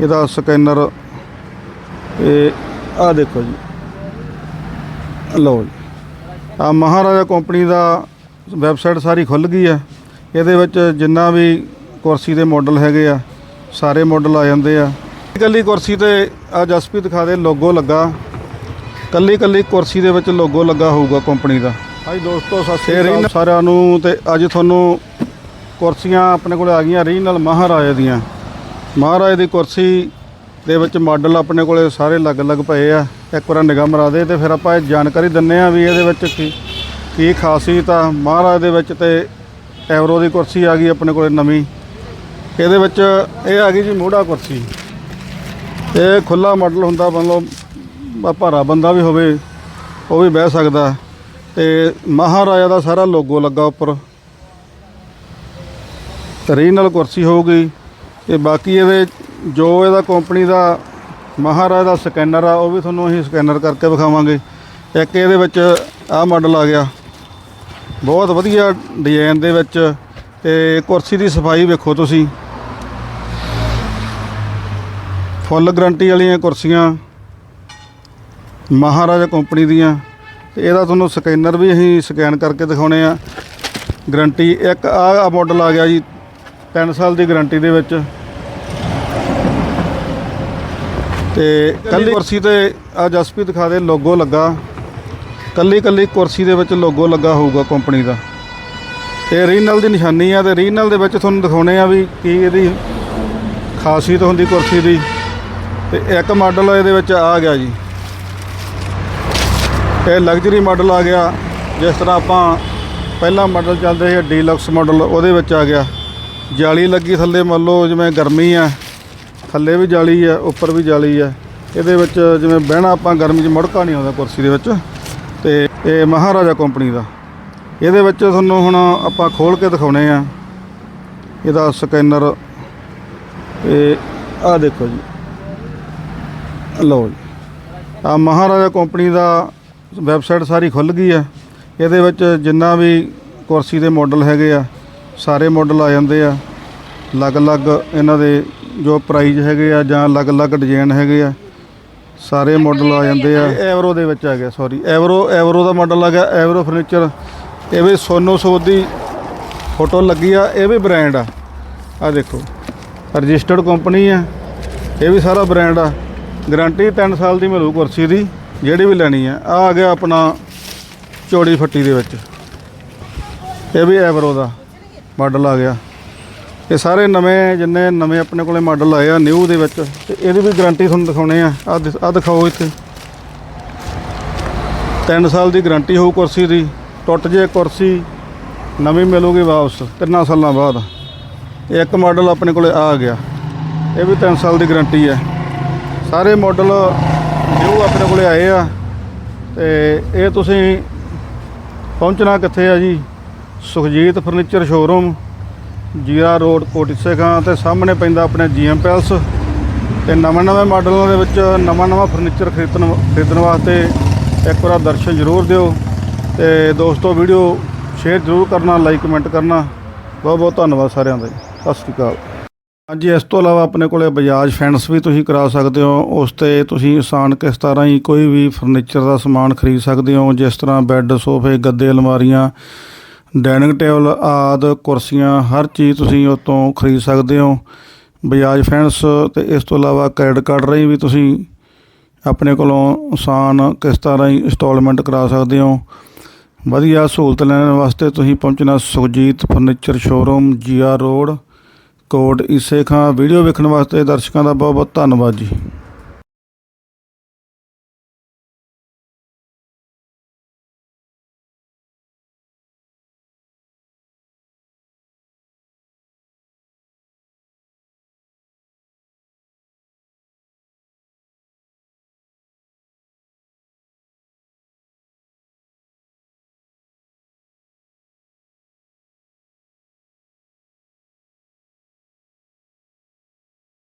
ਇਹਦਾ ਸਕੈਨਰ ਇਹ ਆ ਦੇਖੋ ਜੀ। ਲਓ ਜੀ। ਆ ਮਹਾਰਾਜਾ ਕੰਪਨੀ ਦਾ ਵੈਬਸਾਈਟ ਸਾਰੀ ਖੁੱਲ ਗਈ ਆ। ਇਹਦੇ ਵਿੱਚ ਜਿੰਨਾ ਵੀ ਕੁਰਸੀ ਦੇ ਮਾਡਲ ਹੈਗੇ ਆ ਸਾਰੇ ਮਾਡਲ ਆ ਜਾਂਦੇ ਆ। ਕੱਲੀ ਕੁਰਸੀ ਤੇ ਆ ਜਸਪੀ ਦਿਖਾ ਦੇ ਲੋਗੋ ਲੱਗਾ। ਕੱਲੀ ਕੱਲੀ ਕੁਰਸੀ ਦੇ ਵਿੱਚ ਲੋਗੋ ਲੱਗਾ ਹੋਊਗਾ ਕੰਪਨੀ ਦਾ। ਹਾਂਜੀ ਦੋਸਤੋ ਸਤਿ ਸ਼੍ਰੀ ਅਕਾਲ। ਸਾਰਿਆਂ ਨੂੰ ਤੇ ਅੱਜ ਤੁਹਾਨੂੰ ਕੁਰਸੀਆਂ ਆਪਣੇ ਕੋਲ ਆ ਗਈਆਂ ਰੀਜਨਲ ਮਹਾਰਾਜਾ ਦੀਆਂ। ਮਹਾਰਾਜਾ ਦੀ ਕੁਰਸੀ ਦੇ ਵਿੱਚ ਮਾਡਲ ਆਪਣੇ ਕੋਲੇ ਸਾਰੇ ਅਲੱਗ-ਅਲੱਗ ਪਏ ਆ। ਇੱਕ ਵਾਰ ਨਿਗਾਹ ਮਰਾ ਦੇ ਤੇ ਫਿਰ ਆਪਾਂ ਇਹ ਜਾਣਕਾਰੀ ਦਿੰਨੇ ਆ ਵੀ ਇਹਦੇ ਵਿੱਚ ਕੀ ਕੀ ਖਾਸੀਅਤ ਆ। ਮਹਾਰਾਜ ਦੇ ਵਿੱਚ ਤੇ ਐਵਰੋ ਦੀ ਕੁਰਸੀ ਆ ਗਈ ਆਪਣੇ ਕੋਲੇ ਨਵੀਂ। ਇਹਦੇ ਵਿੱਚ ਇਹ ਆ ਗਈ ਜੀ ਮੋਢਾ ਕੁਰਸੀ। ਇਹ ਖੁੱਲਾ ਮਾਡਲ ਹੁੰਦਾ, ਮਤਲਬ ਭਾਰਾ ਬੰਦਾ ਵੀ ਹੋਵੇ, ਉਹ ਵੀ ਬਹਿ ਸਕਦਾ। ਤੇ ਮਹਾਰਾਜਾ ਦਾ ਸਾਰਾ ਲੋਗੋ ਲੱਗਾ ਉੱਪਰ। ਰੀਜਨਲ ਕੁਰਸੀ ਹੋਊਗੀ। ਤੇ ਬਾਕੀ ਇਹਦੇ ਜੋ ਇਹਦਾ ਕੰਪਨੀ ਦਾ ਮਹਾਰਾਜ ਦਾ ਸਕੈਨਰ ਆ, ਉਹ ਵੀ ਤੁਹਾਨੂੰ ਅਸੀਂ ਸਕੈਨਰ ਕਰਕੇ ਵਿਖਾਵਾਂਗੇ। ਇੱਕ ਇਹਦੇ ਵਿੱਚ ਆਹ ਮਾਡਲ ਆ ਗਿਆ। ਬਹੁਤ ਵਧੀਆ ਡਿਜ਼ਾਈਨ ਦੇ ਵਿੱਚ ਤੇ ਕੁਰਸੀ ਦੀ ਸਫ਼ਾਈ ਵੇਖੋ ਤੁਸੀਂ। ਫੁੱਲ ਗਰੰਟੀ ਵਾਲੀਆਂ ਕੁਰਸੀਆਂ, ਮਹਾਰਾਜਾ ਕੰਪਨੀ ਦੀਆਂ। ਤੇ ਇਹਦਾ ਤੁਹਾਨੂੰ ਸਕੈਨਰ ਵੀ ਅਸੀਂ ਸਕੈਨ ਕਰਕੇ ਦਿਖਾਉਣੇ ਆ। ਗਰੰਟੀ ਇੱਕ ਆਹ ਮਾਡਲ ਆ ਗਿਆ ਜੀ 3 ਸਾਲ ਦੀ ਗਰੰਟੀ ਦੇ ਵਿੱਚ। ਤੇ ਕੱਲੀ ਕੁਰਸੀ ਤੇ ਆ ਜਸਪੀ ਦਿਖਾ ਦੇ ਲੋਗੋ ਲੱਗਾ। ਕੱਲੀ ਕੱਲੀ ਕੁਰਸੀ ਦੇ ਵਿੱਚ ਲੋਗੋ ਲੱਗਾ ਹੋਊਗਾ ਕੰਪਨੀ ਦਾ। ਤੇ ਰੀਨਲ ਦੀ ਨਿਸ਼ਾਨੀ ਆ ਤੇ ਰੀਜਨਲ ਦੇ ਵਿੱਚ ਤੁਹਾਨੂੰ ਦਿਖਾਉਣੇ ਆ ਵੀ ਕੀ ਇਹਦੀ ਖਾਸੀਅਤ ਹੁੰਦੀ ਕੁਰਸੀ ਦੀ। ਤੇ ਇੱਕ ਮਾਡਲ ਇਹਦੇ ਵਿੱਚ ਆ ਗਿਆ ਜੀ। ਇਹ ਲਗਜ਼ਰੀ ਮਾਡਲ ਆ ਗਿਆ। ਜਿਸ ਤਰ੍ਹਾਂ ਆਪਾਂ ਪਹਿਲਾ ਮਾਡਲ ਚੱਲਦੇ ਸੀ ਡੀਲਕਸ ਮਾਡਲ ਉਹਦੇ ਵਿੱਚ ਆ ਗਿਆ। ਜਾਲੀ ਲੱਗੀ ਥੱਲੇ ਮੰਨ ਲਓ ਜਿਵੇਂ ਗਰਮੀ ਆ, ਥੱਲੇ ਵੀ ਜਾਲੀ ਆ, ਉੱਪਰ ਵੀ ਜਾਲੀ ਆ। ਇਹਦੇ ਵਿੱਚ ਜਿਵੇਂ ਬਹਿਣਾ ਆਪਾਂ ਗਰਮੀ 'ਚ ਮੁੜਕਾ ਨਹੀਂ ਆਉਂਦਾ ਕੁਰਸੀ ਦੇ ਵਿੱਚ। ਤੇ ਇਹ ਮਹਾਰਾਜਾ ਕੰਪਨੀ ਦਾ। ਇਹਦੇ ਵਿੱਚ ਤੁਹਾਨੂੰ ਹੁਣ ਆਪਾਂ ਖੋਲ ਕੇ ਦਿਖਾਉਣੇ ਆ। ਇਹਦਾ ਸਕੈਨਰ ਇਹ ਆ ਦੇਖੋ ਜੀ। ਲਓ ਜੀ। ਆ ਮਹਾਰਾਜਾ ਕੰਪਨੀ ਦਾ ਵੈਬਸਾਈਟ ਸਾਰੀ ਖੁੱਲ ਗਈ ਆ। ਇਹਦੇ ਵਿੱਚ ਜਿੰਨਾ ਵੀ ਕੁਰਸੀ ਦੇ ਮਾਡਲ ਹੈਗੇ ਆ ਸਾਰੇ ਮਾਡਲ ਆ ਜਾਂਦੇ ਆ। ਅਲੱਗ-ਅਲੱਗ ਇਹਨਾਂ ਦੇ ਜੋ ਪ੍ਰਾਈਸ ਹੈਗੇ ਆ ਜਾਂ ਅਲੱਗ-ਅਲੱਗ ਡਿਜ਼ਾਈਨ ਹੈਗੇ ਆ ਸਾਰੇ ਮਾਡਲ ਆ ਜਾਂਦੇ ਆ। ਐਵਰੋ ਦੇ ਵਿੱਚ ਆ ਗਿਆ ਸੌਰੀ ਐਵਰੋ ਐਵਰੋ ਦਾ ਮਾਡਲ ਆ ਗਿਆ ਐਵਰੋ ਫਰਨੀਚਰ ਇਹ ਵੀ ਸੋਨੋ ਸੋਦ ਦੀ ਫੋਟੋ ਲੱਗੀ ਆ ਇਹ ਵੀ ਬ੍ਰਾਂਡ ਆ। ਆ ਦੇਖੋ ਰਜਿਸਟਰਡ ਕੰਪਨੀ ਆ। ਇਹ ਵੀ ਸਾਰਾ ਬ੍ਰਾਂਡ ਆ। ਗਾਰੰਟੀ 3 ਸਾਲ ਦੀ ਮਿਲੂ ਕੁਰਸੀ ਦੀ ਜਿਹੜੀ ਵੀ ਲੈਣੀ ਆ। ਆ ਆ ਗਿਆ ਆਪਣਾ ਚੋੜੀ ਫੱਟੀ ਦੇ ਵਿੱਚ। ਇਹ ਵੀ ਐਵਰੋ ਦਾ। ਮਾਡਲ ਆ ਗਿਆ। ਇਹ ਸਾਰੇ ਨਵੇਂ, ਜਿੰਨੇ ਨਵੇਂ ਆਪਣੇ ਕੋਲੇ ਮਾਡਲ ਆਏ ਆ ਨਿਊ ਦੇ ਵਿੱਚ, ਤੇ ਇਹਦੀ ਵੀ ਗਾਰੰਟੀ ਤੁਹਾਨੂੰ ਦਿਖਾਉਣੇ ਆ। ਆ ਦਿਖਾਓ ਇੱਥੇ। 3 ਸਾਲ ਦੀ ਗਾਰੰਟੀ ਹੋਊ ਕੁਰਸੀ ਦੀ, ਟੁੱਟ ਜੇ ਕੁਰਸੀ, ਨਵੀਂ ਮਿਲੂਗੀ ਵਾਪਸ, ਤਿੰਨਾਂ ਸਾਲਾਂ ਬਾਅਦ। ਇਹ ਇੱਕ ਮਾਡਲ ਆਪਣੇ ਕੋਲੇ ਆ ਗਿਆ। ਇਹ ਵੀ 3 ਸਾਲ ਦੀ ਗਾਰੰਟੀ ਹੈ ਸਾਰੇ ਮਾਡਲ ਨਿਊ ਆਪਣੇ ਕੋਲੇ ਆਏ ਆ, ਤੇ ਇਹ ਤੁਸੀਂ ਪਹੁੰਚਣਾ ਕਿੱਥੇ ਆ ਜੀ? Sukhjit furniture showroom, Zira road, Kotise Khan ਤੇ ਸਾਹਮਣੇ ਪੈਂਦਾ ਆਪਣੇ ਜੀਐਮ ਪੈਲਸ। ਤੇ ਨਵੇਂ ਨਵੇਂ ਮਾਡਲਾਂ ਦੇ ਵਿੱਚ ਨਵਾਂ ਨਵਾਂ ਫਰਨੀਚਰ ਖਰੀਦਣ ਖਰੀਦਣ ਵਾਸਤੇ ਇੱਕ ਵਾਰ ਦਰਸ਼ਨ ਜ਼ਰੂਰ ਦਿਓ। ਤੇ ਦੋਸਤੋ, ਵੀਡੀਓ ਸ਼ੇਅਰ ਜ਼ਰੂਰ ਕਰਨਾ, ਲਾਈਕ ਕਮੈਂਟ ਕਰਨਾ। ਬਹੁਤ ਬਹੁਤ ਧੰਨਵਾਦ ਸਾਰਿਆਂ ਦਾ ਸਤਿ ਸ਼੍ਰੀ ਅਕਾਲ। ਹਾਂਜੀ, ਇਸ ਤੋਂ ਇਲਾਵਾ ਆਪਣੇ ਕੋਲੇ ਬਜਾਜ ਫੈਂਸ ਵੀ ਤੁਸੀਂ ਕਰਾ ਸਕਦੇ ਹੋ। ਉਸ ਤੇ ਤੁਸੀਂ ਆਸਾਨ ਕਿਸ ਤਰ੍ਹਾਂ ਹੀ ਕੋਈ ਵੀ ਫਰਨੀਚਰ ਦਾ ਸਮਾਨ ਖਰੀਦ ਸਕਦੇ ਹੋ। ਜਿਸ ਤਰ੍ਹਾਂ ਬੈੱਡ, ਸੋਫੇ, ਗੱਦੇ, ਅਲਮਾਰੀਆਂ ਡਾਈਨਿੰਗ ਟੇਬਲ ਆਦ ਕੁਰਸੀਆਂ, ਹਰ ਚੀਜ਼ ਤੁਸੀਂ ਉਹ ਖਰੀਦ ਸਕਦੇ ਹੋ। ਬਜਾਜ ਫੈਂਸ ਤੇ ਇਸ ਤੋਂ ਇਲਾਵਾ ਕ੍ਰੈਡਿਟ ਕਾਰਡ ਰਾਹੀਂ ਵੀ ਤੁਸੀਂ ਆਪਣੇ ਕੋਲੋਂ ਆਸਾਨ ਕਿਸ਼ਤਾਂ ਰਾਹੀਂ ਹੀ ਇੰਸਟਾਲਮੈਂਟ ਕਰਾ ਸਕਦੇ ਹੋ। ਵਧੀਆ ਸਹੂਲਤ ਲੈਣ ਵਾਸਤੇ ਤੁਸੀਂ ਪਹੁੰਚਣਾ Sukhjit furniture showroom Zira road, Kot Ise Khan. Video ਵੇਖਣ ਵਾਸਤੇ ਦਰਸ਼ਕਾਂ ਦਾ ਬਹੁਤ ਬਹੁਤ ਧੰਨਵਾਦ ਜੀ।